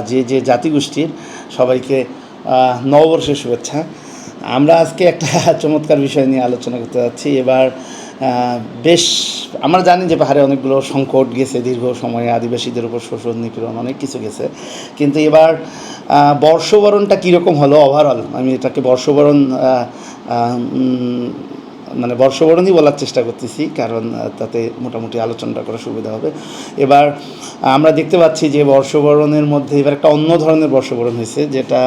যে যে জাতিগোষ্ঠীর সবাইকে নববর্ষের শুভেচ্ছা। আমরা আজকে একটা চমৎকার বিষয় নিয়ে আলোচনা করতে যাচ্ছি। এবার বেশ, আমরা জানি যে পাহাড়ে অনেকগুলো সংকট গেছে, দীর্ঘ সময়ে আদিবাসীদের উপর শোষণ, নিপীড়ন অনেক কিছু গেছে। কিন্তু এবার বর্ষবরণটা কীরকম হলো ওভারঅল আমি এটাকে বর্ষবরণ মানে বর্ষবরণই বলার চেষ্টা করতেছি, কারণ তাতে মোটামুটি আলোচনাটা করা সুবিধা হবে। এবার, আমরা দেখতে পাচ্ছি যে বর্ষবরণের মধ্যে এবার একটা অন্য ধরনের বর্ষবরণ হয়েছে, যেটা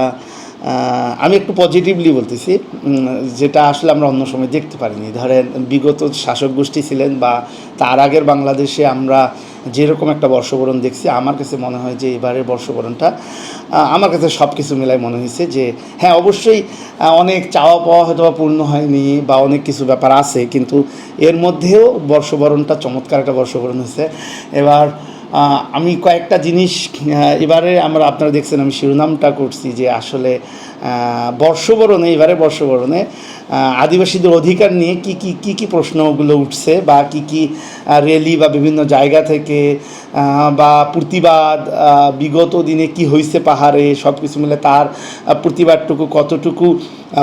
আমি একটু পজিটিভলি বলতেছি যেটা আসলে আমরা অন্য সময় দেখতে পারিনি। ধরেন, বিগত শাসক গোষ্ঠী ছিলেন বা তার আগের বাংলাদেশে আমরা যেরকম একটা বর্ষবরণ দেখছি, আমার কাছে মনে হয় যে এবারের বর্ষবরণটা আমার কাছে সব কিছু মিলাই মনে হয়েছে যে হ্যাঁ অবশ্যই অনেক চাওয়া পাওয়া হয়তো বা পূর্ণ হয়নি বা অনেক কিছু ব্যাপার আছে, কিন্তু এর মধ্যেও বর্ষবরণটা চমৎকার একটা বর্ষবরণ হয়েছে। এবার আমি কয়েকটা জিনিস এবারে আমরা আপনারা দেখছেন আমি শিরোনামটা করছি যে আসলে বর্ষবরণে, এবারে বর্ষবরণে আদিবাসীদের অধিকার নিয়ে কি কি কি কি প্রশ্নগুলো উঠছে বা কি কি র্যালি বা বিভিন্ন জায়গা থেকে বা প্রতিবাদ বিগত দিনে কি হয়েছে পাহাড়ে সব কিছু মিলে তার প্রতিবাদটুকু কতটুকু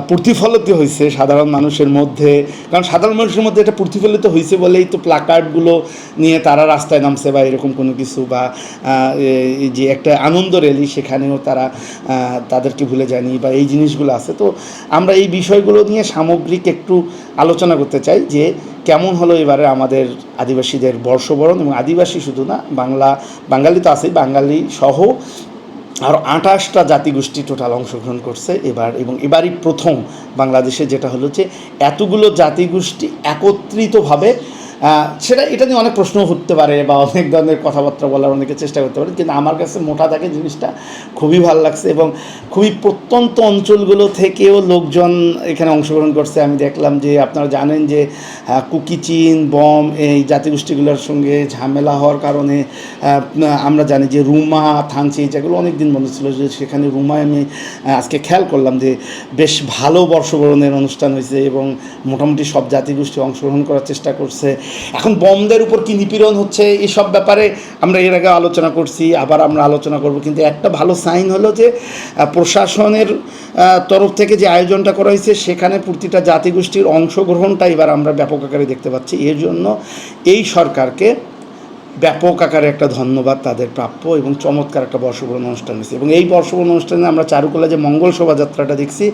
প্রতিফলিত হয়েছে সাধারণ মানুষের মধ্যে? কারণ সাধারণ মানুষের মধ্যে এটা প্রতিফলিত হয়েছে বলেই তো প্লাকার্ডগুলো নিয়ে তারা রাস্তায় নামছে বা এরকম কোনো কিছু বা যে একটা আনন্দ র্যালি সেখানেও তারা তাদেরকে ভুলে যায়নি বা এই জিনিসগুলো আছে। তো আমরা এই বিষয়গুলো নিয়ে সামগ্রিক একটু আলোচনা করতে চাই যে কেমন হলো এবারে আমাদের আদিবাসীদের বর্ষবরণ এবং আদিবাসী শুধু না, বাংলা, বাঙালি তো আছেই, বাঙালি সহ আর আঠাশটা জাতিগোষ্ঠী টোটাল অংশগ্রহণ করছে এবার এবং এবারই প্রথম বাংলাদেশে যেটা হলো যে এতগুলো জাতিগোষ্ঠী একত্রিতভাবে সেটা এটা নিয়ে অনেক প্রশ্ন উঠতে পারে বা অনেক ধরনের কথাবার্তা বলার অনেকে চেষ্টা করতে পারে কিন্তু আমার কাছে মোটা দাগে জিনিসটা খুবই ভালো লাগছে এবং খুবই প্রত্যন্ত অঞ্চলগুলো থেকেও লোকজন এখানে অংশগ্রহণ করছে। আমি দেখলাম যে আপনারা জানেন যে আহ, কুকিচিন বম এই জাতিগোষ্ঠীগুলোর সঙ্গে ঝামেলা হওয়ার কারণে আমরা জানি যে রুমা থানচি যেগুলো অনেক দিন বন্ধ ছিল যে সেখানে রুমায় আমি আজকে খেয়াল করলাম যে বেশ ভালো বর্ষবরণের অনুষ্ঠান হয়েছে এবং মোটামুটি সব জাতিগোষ্ঠী অংশগ্রহণ করার চেষ্টা করছে। এখন বমদের উপর কি নিপীড়ন হচ্ছে এসব ব্যাপারে আমরা এর আগে আলোচনা করছি, আবার আমরা আলোচনা করব। কিন্তু একটা ভালো সাইন হলো যে প্রশাসনের তরফ থেকে যে আয়োজনটা করা হয়েছে, সেখানে প্রতিটা জাতিগোষ্ঠীর অংশগ্রহণটা এবার আমরা ব্যাপক আকারে দেখতে পাচ্ছি। এর জন্য এই সরকারকে ব্যাপক আকারে একটা ধন্যবাদ তাদের প্রাপ্য এবং চমৎকার একটা বর্ষবরণ অনুষ্ঠান হয়েছে। এবং এই বর্ষবরণ অনুষ্ঠানে আমরা চারুকলা যে মঙ্গল শোভাযাত্রাটা দেখছি,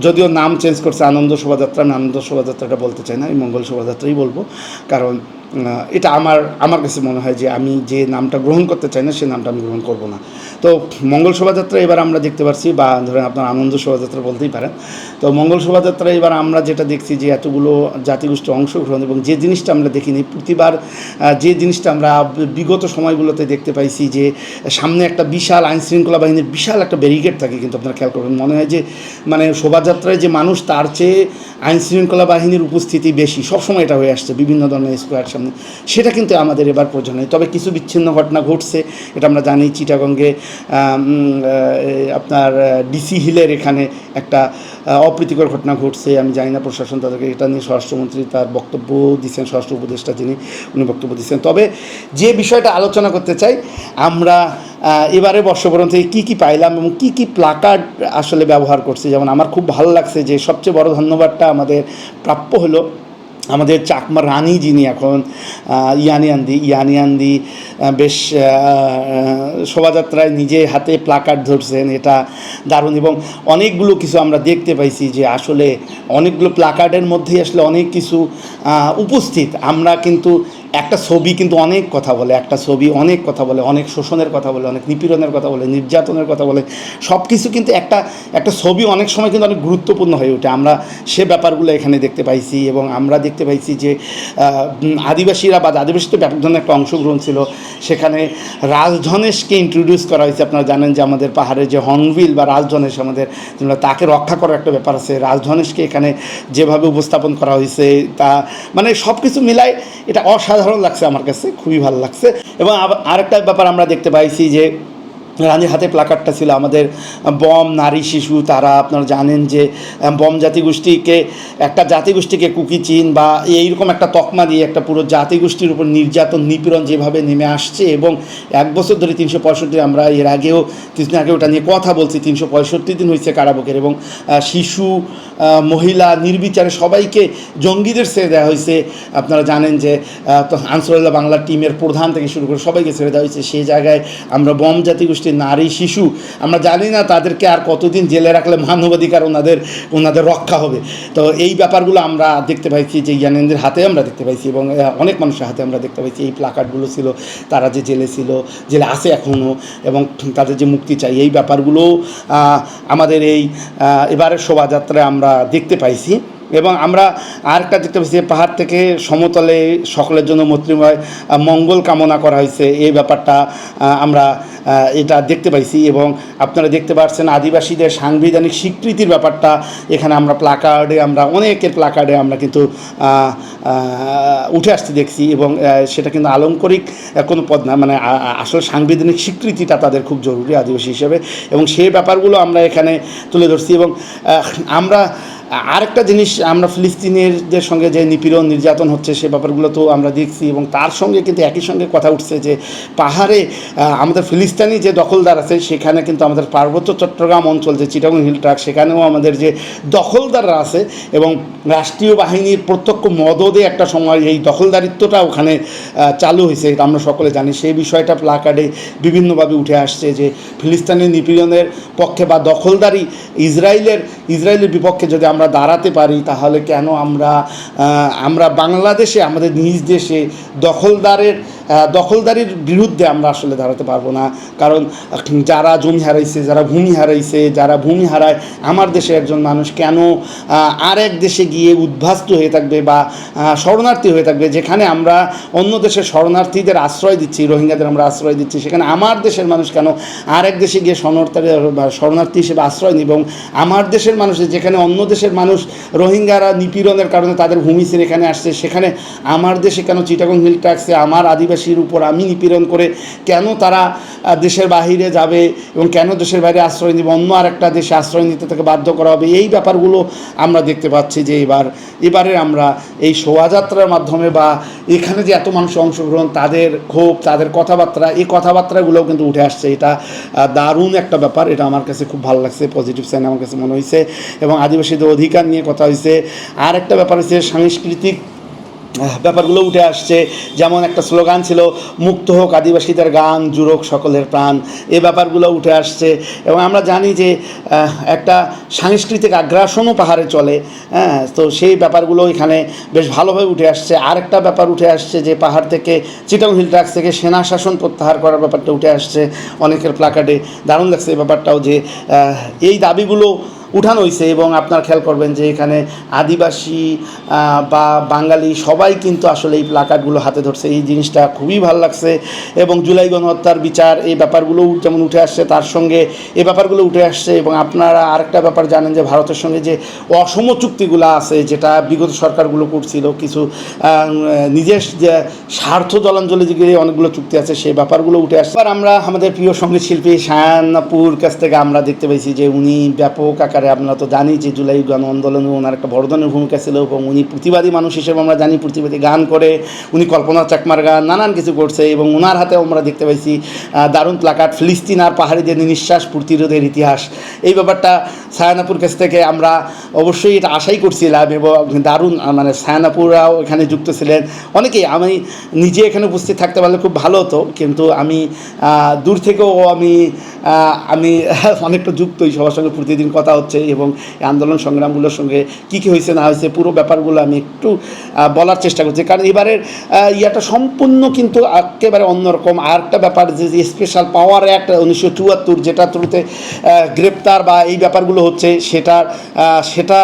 যদিও নাম চেঞ্জ করছে আনন্দ শোভাযাত্রা, আমি আনন্দ শোভাযাত্রাটা বলতে চাই না আমি মঙ্গল শোভাযাত্রাই বলব। কারণ এটা আমার আমার কাছে মনে হয় যে আমি যে নামটা গ্রহণ করতে চাই না, সে নামটা আমি গ্রহণ করব না। তো মঙ্গল শোভাযাত্রা এবার আমরা দেখতে পাচ্ছি বা ধরেন আপনার আনন্দ শোভাযাত্রা বলতেই পারেন। তো মঙ্গল শোভাযাত্রা এবার আমরা যেটা দেখছি যে এতগুলো জাতিগোষ্ঠী অংশগ্রহণ এবং যে জিনিসটা আমরা দেখিনি, প্রতিবার যে জিনিসটা আমরা বিগত সময়গুলোতে দেখতে পাইছি যে সামনে একটা বিশাল আইন শৃঙ্খলা বাহিনীর বিশাল একটা ব্যারিকেড থাকে কিন্তু আপনারা খেয়াল করবেন, মনে হয় যে মানে শোভাযাত্রায় যে মানুষ তার চেয়ে আইন শৃঙ্খলা বাহিনীর উপস্থিতি বেশি। সবসময় এটা হয়ে আসছে, বিভিন্ন ধরনের স্কোয়ার সামনে সেটা কিন্তু আমাদের এবার প্রয়োজন নেই। তবে কিছু বিচ্ছিন্ন ঘটনা ঘটছে, এটা আমরা জানি চিটাগঙ্গে আপনার ডিসি হিলের এখানে একটা অপ্রীতিকর ঘটনা ঘটছে। আমি জানি না প্রশাসন তাদেরকে, এটা নিয়ে স্বরাষ্ট্রমন্ত্রী তার বক্তব্য দিচ্ছেন, স্বরাষ্ট্র উপদেষ্টা যিনি, উনি বক্তব্য দিচ্ছেন। তবে যে বিষয়টা আলোচনা করতে চাই, আমরা এবারে বর্ষবরণ থেকে কী কী পাইলাম এবং কী কী প্লাকার্ড আসলে ব্যবহার করছে। যেমন আমার খুব ভালো লাগছে যে সবচেয়ে বড় ধন্যবাদটা আমাদের প্রাপ্য হলো আমাদের চাকমা রানী যিনি এখন ইয়ানিয়ান্দি ইয়ানিয়ান্দি বেশ শোভাযাত্রায় নিজে হাতে প্লাকার্ড ধরছেন, এটা দারুণ। এবং অনেকগুলো কিছু আমরা দেখতে পাইছি যে আসলে অনেকগুলো প্লাকার্ডের মধ্যেই আসলে অনেক কিছু উপস্থিত। আমরা কিন্তু একটা ছবি কিন্তু অনেক কথা বলে, একটা ছবি অনেক কথা বলে, অনেক শোষণের কথা বলে, অনেক নিপীড়নের কথা বলে, নির্যাতনের কথা বলে সব কিছু কিন্তু একটা একটা ছবি অনেক সময় কিন্তু অনেক গুরুত্বপূর্ণ হয়ে ওঠে। আমরা সে ব্যাপারগুলো এখানে দেখতে পাইছি এবং আমরা দেখতে পাইছি যে আদিবাসীরা বা আদিবাসী তো ব্যাপক ধরনের একটা অংশগ্রহণ ছিল। সেখানে রাজধনেশকে ইন্ট্রোডিউস করা হয়েছে। আপনারা জানেন যে আমাদের পাহাড়ের যে হর্নবিল বা রাজধনেশ আমাদের তাকে রক্ষা করার একটা ব্যাপার আছে। রাজধনেশকে এখানে যেভাবে উপস্থাপন করা হয়েছে, তা মানে সব কিছু মিলায় এটা অসাধারণ লাগছে আমার কাছে খুবই ভালো লাগছে। এবং আরেকটা ব্যাপার আমরা দেখতে পাইছি যে রানীর হাতে প্লাকার্ডটা ছিল, আমাদের বম, নারী, শিশু, তারা আপনারা জানেন যে বম জাতিগোষ্ঠীকে, একটা জাতিগোষ্ঠীকে কুকিচিন বা এইরকম একটা তকমা দিয়ে একটা পুরো জাতিগোষ্ঠীর উপর নির্যাতন, নিপীড়ন যেভাবে নেমে আসছে এবং এক বছর ধরে তিনশো পঁয়ষট্টি আমরা এর আগেও কিছুদিন আগে ওটা নিয়ে কথা বলছি, তিনশো পঁয়ষট্টি দিন হয়েছে কারাবকের এবং শিশু মহিলা, নির্বিচারে সবাইকে জঙ্গিদের ছেড়ে দেওয়া হয়েছে। আপনারা জানেন যে আনসারুল্লাহ বাংলা টিমের প্রধান থেকে শুরু করে সবাইকে ছেড়ে দেওয়া হয়েছে। সেই জায়গায় আমরা বম জাতিগোষ্ঠীর নারী, শিশু, আমরা জানি না তাদেরকে আর কতদিন জেলে রাখলে মানবাধিকার ওনাদের ওনাদের রক্ষা হবে। তো এই ব্যাপারগুলো আমরা দেখতে পাইছি যে ইয়ানেনদের হাতে আমরা দেখতে পাইছি এবং অনেক মানুষের হাতে আমরা দেখতে পাইছি। এই প্লাকার্ডগুলো ছিল, তারা যে জেলে ছিল, জেলে আছে এখনও এবং তাদের যে মুক্তি চাই, এই ব্যাপারগুলো আমাদের এই এবারের শোভাযাত্রায় আমরা দেখতে পাইছি। এবং আমরা আরেকটা দেখতে পাচ্ছি পাহাড় থেকে সমতলে সকলের জন্য মৈত্রীময় মঙ্গল কামনা করা হয়েছে। এই ব্যাপারটা আমরা এটা দেখতে পাইছি এবং আপনারা দেখতে পাচ্ছেন আদিবাসীদের সাংবিধানিক স্বীকৃতির ব্যাপারটা। এখানে আমরা প্লাকার্ডে আমরা অনেকের প্লাকার্ডে আমরা কিন্তু উঠে আসতে দেখছি এবং সেটা কিন্তু আলঙ্করিক কোনো পদ না। মানে আ- আ- সাংবিধানিক স্বীকৃতিটা তাদের খুব জরুরি আদিবাসী হিসেবে এবং সেই ব্যাপারগুলো আমরা এখানে তুলে ধরছি এবং আমরা আরেকটা জিনিস আমরা ফিলিস্তিনিদের সঙ্গে যে নিপীড়ন, নির্যাতন হচ্ছে, সে ব্যাপারগুলো তো আমরা দেখছি এবং তার সঙ্গে কিন্তু একই সঙ্গে কথা উঠছে যে পাহাড়ে আমাদের ফিলিস্তিনি যে দখলদার আছে, সেখানে কিন্তু আমাদের পার্বত্য চট্টগ্রাম অঞ্চল যে চিটাগং হিল ট্রাক, সেখানেও আমাদের যে দখলদাররা আছে এবং রাষ্ট্রীয় বাহিনীর প্রত্যক্ষ মদদে একটা সময় এই দখলদারিত্বটা ওখানে চালু হয়েছে, এটা আমরা সকলে জানি। সেই বিষয়টা প্লাকার্ডে বিভিন্নভাবে উঠে আসছে যে ফিলিস্তিনি নিপীড়নের পক্ষে বা দখলদারি ইসরায়েলের ইসরায়েলের বিপক্ষে যদি আমরা দাঁড়াতে পারি তাহলে কেন আমরা আমরা বাংলাদেশে আমাদের নিজ দেশে দখলদারের দখলদারির বিরুদ্ধে আমরা আসলে দাঁড়াতে পারব না। কারণ, যারা জমি হারাইছে, যারা ভূমি হারাইছে, যারা ভূমি হারায়, আমার দেশে একজন মানুষ কেন আর এক দেশে গিয়ে উদ্ভাস্ত হয়ে থাকবে বা শরণার্থী হয়ে থাকবে? যেখানে আমরা অন্য দেশের শরণার্থীদের আশ্রয় দিচ্ছি, রোহিঙ্গাদের আমরা আশ্রয় দিচ্ছি। সেখানে আমার দেশের মানুষ কেন আর এক দেশে গিয়ে শরণার্থী শরণার্থী হিসেবে আশ্রয় নিবে? এবং আমার দেশের মানুষ, যেখানে অন্য দেশের মানুষ রোহিঙ্গারা নিপীড়নের কারণে তাদের ভূমি এখানে আসছে, সেখানে আমার দেশে কেন চিটাগং হিল ট্যাক্সে আমার আদিবাসীর উপর আমি নিপীড়ন করে কেন তারা দেশের বাহিরে যাবে এবং কেন দেশের বাইরে আশ্রয় নিবে, অন্য আরেকটা দেশে আশ্রয় নিতে তাকে বাধ্য করা হবে, এই ব্যাপারগুলো আমরা দেখতে পাচ্ছি যে এবার এবারে আমরা এই শোভাযাত্রার মাধ্যমে বা এখানে যে এত মানুষ অংশগ্রহণ, তাদের ক্ষোভ, তাদের কথাবার্তা, এই কথাবার্তাগুলোও কিন্তু উঠে আসছে। এটা দারুণ একটা ব্যাপার, এটা আমার কাছে খুব ভালো লাগছে পজিটিভ সাইন আমার কাছে মনে হয়েছে এবং আদিবাসীদের অধিকার নিয়ে কথা হয়েছে আর একটা ব্যাপার হচ্ছে সাংস্কৃতিক ব্যাপারগুলো উঠে আসছে। যেমন একটা স্লোগান ছিল, মুক্ত হোক আদিবাসীদের গান, জুড়োক সকলের প্রাণ। এ ব্যাপারগুলো উঠে আসছে। এবং আমরা জানি যে একটা সাংস্কৃতিক আগ্রাসনও পাহাড়ে চলে। হ্যাঁ তো সেই ব্যাপারগুলো এখানে বেশ ভালোভাবে উঠে আসছে। আরেকটা ব্যাপার উঠে আসছে যে, পাহাড় থেকে, চিটং হিল ট্রাক্স থেকে সেনা শাসন প্রত্যাহার করার ব্যাপারটা উঠে আসছে অনেকের প্লাকার্ডে দারুণ লাগছে এই ব্যাপারটাও যে এই দাবিগুলো উঠানো হয়েছে এবং আপনার খেয়াল করবেন যে এখানে আদিবাসী বা বাঙালি সবাই কিন্তু আসলে এই প্লাকার্ডগুলো হাতে ধরছে। এই জিনিসটা খুবই ভালো লাগছে এবং জুলাই গণহত্যার বিচার এই ব্যাপারগুলো যেমন উঠে আসছে, তার সঙ্গে এই ব্যাপারগুলো উঠে আসছে এবং আপনারা আরেকটা ব্যাপার জানেন যে ভারতের সঙ্গে যে অসম চুক্তিগুলো আছে, যেটা বিগত সরকারগুলো করছিল, কিছু নিজের যে স্বার্থ জলাঞ্জলি যে অনেকগুলো চুক্তি আছে সেই ব্যাপারগুলো উঠে আসছে। আর আমরা আমাদের প্রিয় সংগীত শিল্পী শায়ানাপুর কাছ থেকে আমরা দেখতে পেয়েছি যে উনি ব্যাপক আকারে আমরা তো জানি যে জুলাই গণ আন্দোলনে ওনার একটা বড় ধরনের ভূমিকা ছিল এবং উনি প্রতিবাদী মানুষ হিসেবে আমরা জানি প্রতিবাদী গান করে, উনি কল্পনা চাকমার গান, নানান কিছু করছে এবং ওনার হাতেও আমরা দেখতে পাইছি দারুণ প্লাকাট ফিলিস্তিন আর পাহাড়িদের নিঃশ্বাস প্রতিরোধের ইতিহাস। এই ব্যাপারটা সায়ানাপুর কাছ থেকে আমরা অবশ্যই এটা আশাই করছিলাম এবং দারুণ মানে সায়ানাপুরাও এখানে যুক্ত ছিলেন। অনেকেই, আমি নিজে এখানে উপস্থিত থাকতে পারলে খুব ভালো হতো, কিন্তু আমি দূর থেকেও আমি আমি অনেকটা যুক্ত এই সবার সঙ্গে প্রতিদিন কথা হচ্ছে। এবং আন্দোলন সংগ্রামগুলোর সঙ্গে কী কী হয়েছে, না হয়েছে, পুরো ব্যাপারগুলো আমি একটু বলার চেষ্টা করছি। কারণ এবারের ইয়াটা সম্পূর্ণ কিন্তু একেবারে অন্যরকম। আর একটা ব্যাপার, যে স্পেশাল পাওয়ার অ্যাক্ট উনিশশো চুয়াত্তর, যেটা থ্রুতে গ্রেপ্তার বা এই ব্যাপারগুলো হচ্ছে, সেটা সেটা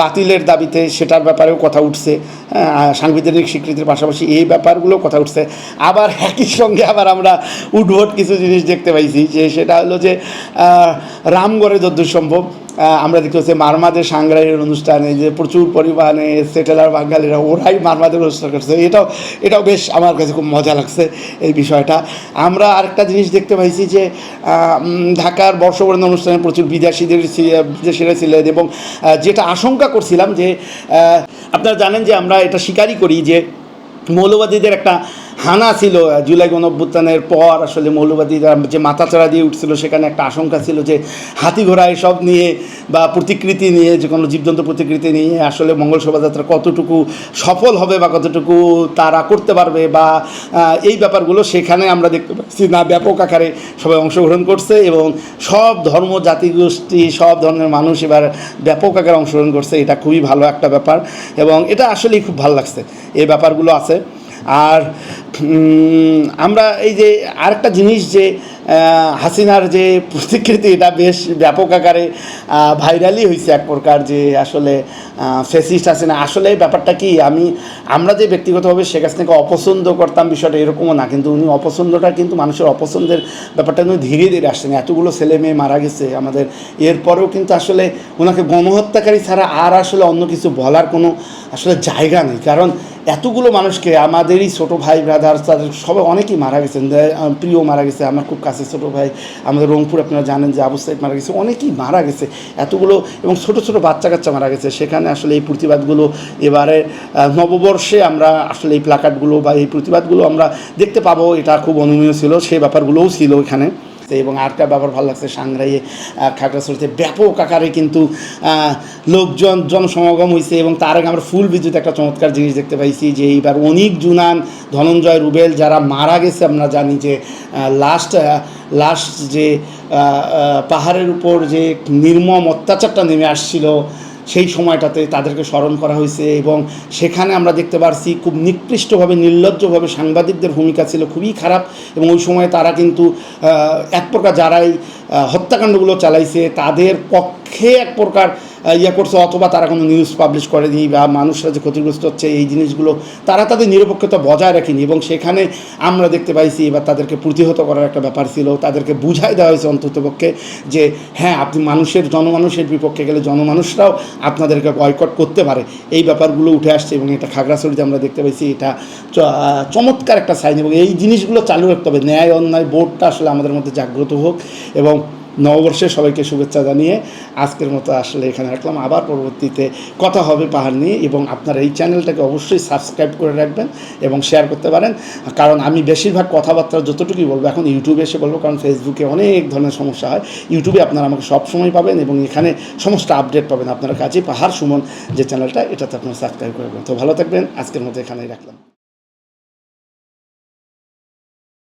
বাতিলের দাবিতে সেটার ব্যাপারেও কথা উঠছে। সাংবিধানিক স্বীকৃতির পাশাপাশি এই ব্যাপারগুলো কথা উঠছে। আবার একই সঙ্গে আবার আমরা উদ্ভট কিছু জিনিস দেখতে পাইছি, যে, সেটা হলো যে রামগড়ে যদ্দূর সম্ভব আমরা দেখতে পাচ্ছি মারমাদের সাংগ্রাইয়ের অনুষ্ঠানে যে প্রচুর পরিমাণে সেটেলার বাঙালিরা, ওরাই মারমাদের অনুষ্ঠান করছে। এটাও এটাও বেশ আমার কাছে খুব মজা লাগছে এই বিষয়টা। আমরা আরেকটা জিনিস দেখতে পাইছি যে ঢাকার বর্ষবরণ অনুষ্ঠানে প্রচুর বিদেশিদের বিদেশিরা ছিলেন এবং যেটা আশঙ্কা করছিলাম যে আপনারা জানেন যে আমরা এটা স্বীকারই করি যে, মৌলবাদীদের একটা হানা ছিল জুলাই গণঅভ্যুত্থানের পর আসলে মৌলবাদীরা যে মাথাচাড়া দিয়ে উঠছিল সেখানে একটা আশঙ্কা ছিল যে হাতি ঘোড়া এসব নিয়ে বা প্রতিকৃতি নিয়ে, যে কোনো জীবজন্তু প্রতিকৃতি নিয়ে আসলে মঙ্গল শোভাযাত্রা কতটুকু সফল হবে বা কতটুকু তারা করতে পারবে বা এই ব্যাপারগুলো সেখানে আমরা দেখতে পাচ্ছি। না, ব্যাপক আকারে সবাই অংশগ্রহণ করছে এবং সব ধর্ম জাতিগোষ্ঠী সব ধরনের মানুষ এবার ব্যাপক আকারে অংশগ্রহণ করছে। এটা খুবই ভালো একটা ব্যাপার এবং এটা আসলেই খুব ভালো লাগছে। এই ব্যাপারগুলো আছে। আর আমরা এই যে আরেকটা জিনিস যে হাসিনার যে প্রতিকৃতি, এটা বেশ ব্যাপক আকারে ভাইরালই হয়েছে এক প্রকার যে আসলে ফেসিস্ট হাসিনা। আসলে ব্যাপারটা কি? আমি, আমরা যে ব্যক্তিগতভাবে শেখ হাসিনাকে অপছন্দ করতাম বিষয়টা এরকমও না, কিন্তু উনি অপছন্দটা কিন্তু মানুষের অপছন্দের ব্যাপারটা উনি ধীরে ধীরে আসছেন এতগুলো ছেলে মেয়ে মারা গেছে আমাদের। এরপরেও কিন্তু আসলে ওনাকে গণহত্যাকারী ছাড়া আর আসলে অন্য কিছু বলার কোনো আসলে জায়গা নেই। কারণ এতগুলো মানুষকে, আমাদেরই ছোটো ভাই ব্রাদার তাদের সবাই অনেকেই মারা গেছেন। প্রিয় মারা গেছে, আমার খুব কাছে ছোটো ভাই, আমাদের রংপুর আপনারা জানেন যে সাইদ মারা গেছে, অনেকেই মারা গেছে। এতগুলো, এবং ছোট ছোট বাচ্চা কাচ্চা মারা গেছে। সেখানে আসলে এই প্রতিবাদগুলো এবারে নববর্ষে আমরা আসলে এই প্লাকার্ডগুলো বা এই প্রতিবাদগুলো আমরা দেখতে পাবো, এটা খুব অনুমীয় ছিল সেই ব্যাপারগুলোও ছিল এখানে। এবং আরেকটা ব্যাপার ভালো লাগছে সাংরাইয়ে খাগড়াছড়িতে। ব্যাপক আকারে কিন্তু লোকজন জনসমাগম হয়েছে এবং তার আগে আমরা ফুল বিদ্যুৎ একটা চমৎকার জিনিস দেখতে পাইছি যে এইবার অনেক জুনান, ধনঞ্জয় রুবেল যারা মারা গেছে আমরা জানি যে লাস্ট লাস্ট যে পাহাড়ের উপর যে নির্মম অত্যাচারটা নেমে আসছিল সেই সময়টাতে তাদেরকে স্মরণ করা হয়েছে এবং সেখানে আমরা দেখতে পারছি খুব নিকৃষ্টভাবে, নির্লজ্জভাবে সাংবাদিকদের ভূমিকা ছিল খুবই খারাপ এবং ওই সময় তারা কিন্তু এক প্রকার যারাই হত্যাকাণ্ডগুলো চালাইছে তাদের পক্ষে এক প্রকার ইয়ে করছে, অথবা তারা কোনো নিউজ পাবলিশ করেনি বা মানুষরা যে ক্ষতিগ্রস্ত হচ্ছে, এই জিনিসগুলো তারা তাদের নিরপেক্ষতা বজায় রাখেনি এবং সেখানে আমরা দেখতে পাইছি এবার তাদেরকে প্রতিহত করার একটা ব্যাপার ছিল। তাদেরকে বুঝাই দেওয়া হয়েছে অন্ততপক্ষে যে হ্যাঁ আপনি মানুষের, জনমানুষের বিপক্ষে গেলে জনমানুষরাও আপনাদেরকে বয়কট করতে পারে। এই ব্যাপারগুলো উঠে আসছে এবং এটা খাগড়াছড়িতে আমরা দেখতে পাইছি, এটা চমৎকার একটা সাইন এবং এই জিনিসগুলো চালু রাখতে হবে। ন্যায়, অন্যায় বোর্ডটা আসলে আমাদের মধ্যে জাগ্রত হোক এবং নববর্ষে সবাইকে শুভেচ্ছা জানিয়ে আজকের মতো আসলে এখানে রাখলাম। আবার পরবর্তীতে কথা হবে পাহাড় নিয়ে এবং আপনারা এই চ্যানেলটাকে অবশ্যই সাবস্ক্রাইব করে রাখবেন এবং শেয়ার করতে পারেন। কারণ আমি বেশিরভাগ কথাবার্তা যতটুকুই বলব এখন ইউটিউবে এসে বলব, কারণ ফেসবুকে অনেক ধরনের সমস্যা হয়। ইউটিউবে আপনারা আমাকে সবসময় পাবেন এবং এখানে সমস্ত আপডেট পাবেন আপনার কাছে। পাহাড় সুমন যে চ্যানেলটা, এটাতে আপনারা সাবস্ক্রাইব করবেন তো ভালো থাকবেন, আজকের মতো এখানেই রাখলাম।